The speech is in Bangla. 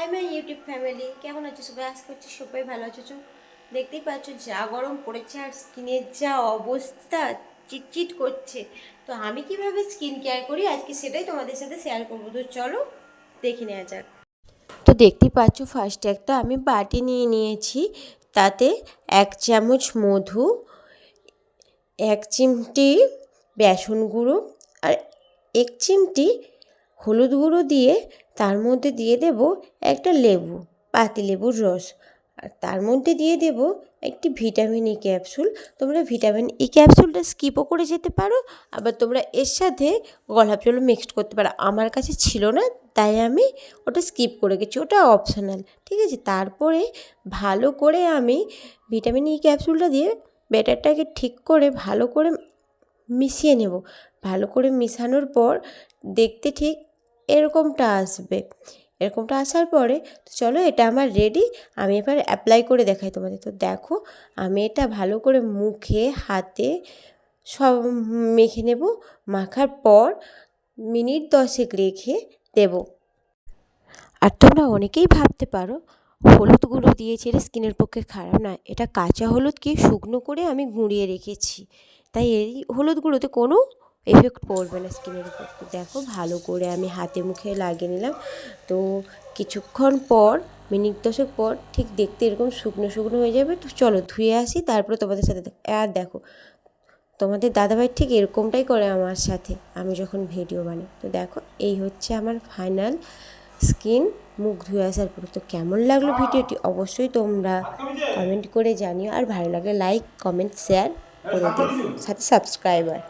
হাই মাই ইউটিউব ফ্যামিলি কেমন আছো? সবাই আজ করছি সবাই ভালো আছো। তো? দেখতেই পাচ্ছ যা গরম পড়েছে আর স্কিনের যা অবস্থা চিটচিট করছে। তো আমি কীভাবে স্কিন কেয়ার করি? আজকে সেটাই তোমাদের সাথে শেয়ার করব। তো চলো, দেখে নেওয়া যাক। তো দেখতেই পাচ্ছ ফার্স্টে একটা আমি বাটি নিয়ে নিয়েছি। তাতে এক চামচ মধু, এক চিমটি বেসন গুঁড়ো আর এক চিমটি হলুদ গুঁড়ো দিয়ে তার মধ্যে দিয়ে দেব একটা লেবু, পাতি লেবুর রস। আর তার মধ্যে দিয়ে দেব একটি ভিটামিন ই ক্যাপসুল তোমরা ভিটামিন ই ক্যাপসুলটা স্কিপও করে যেতে পারো, আবার তোমরা এর সাথে গোলাপ জলও মিক্সড করতে পারো। আমার কাছে ছিল না, তাই আমি ওটা স্কিপ করে গেছি, ওটা অপশনাল ঠিক আছে? তারপরে ভালো করে আমি ভিটামিন ই ক্যাপসুলটা দিয়ে ব্যাটারটাকে ঠিক করে ভালো করে মিশিয়ে নেব। ভালো করে মিশানোর পর দেখতে ঠিক এরকমটা আসবে। এরকমটা আসার পরে তো চলো এটা আমার রেডি আমি এবার অ্যাপ্লাই করে দেখাই তোমাদের। তো দেখো, আমি এটা ভালো করে মুখে, হাতে সব মেখে নেব, মাখার পর মিনিট দশেক রেখে দেব। আর তোমরা অনেকেই ভাবতে পারো হলুদ গুঁড়ো দিয়েছি এটা স্কিনের পক্ষে খারাপ না এটা কাঁচা হলুদ কি শুকনো করে আমি গুঁড়িয়ে রেখেছি। তাই এই হলুদ গুঁড়োতে কোনো এফেক্ট পড়বে না স্কিনের উপর। দেখো ভালো করে আমি হাতে মুখে লাগিয়ে নিলাম। তো কিছুক্ষণ পর, মিনিট দশেক পর, ঠিক দেখতে এরকম শুকনো শুকনো হয়ে যাবে। তো চলো ধুয়ে আসি, তারপরে তোমাদের সাথে আর দেখো, তোমাদের দাদাভাই ঠিক এরকমটাই করে আমার সাথে, আমি যখন ভিডিও বানাই। তো দেখো, এই হচ্ছে আমার ফাইনাল স্কিন মুখ ধুয়ে আসার পর। তো কেমন লাগল ভিডিওটি অবশ্যই তোমরা কমেন্ট করে জানিও। আর ভালো লাগলে লাইক কমেন্ট শেয়ার করে দিও। সাথে সাবস্ক্রাইবার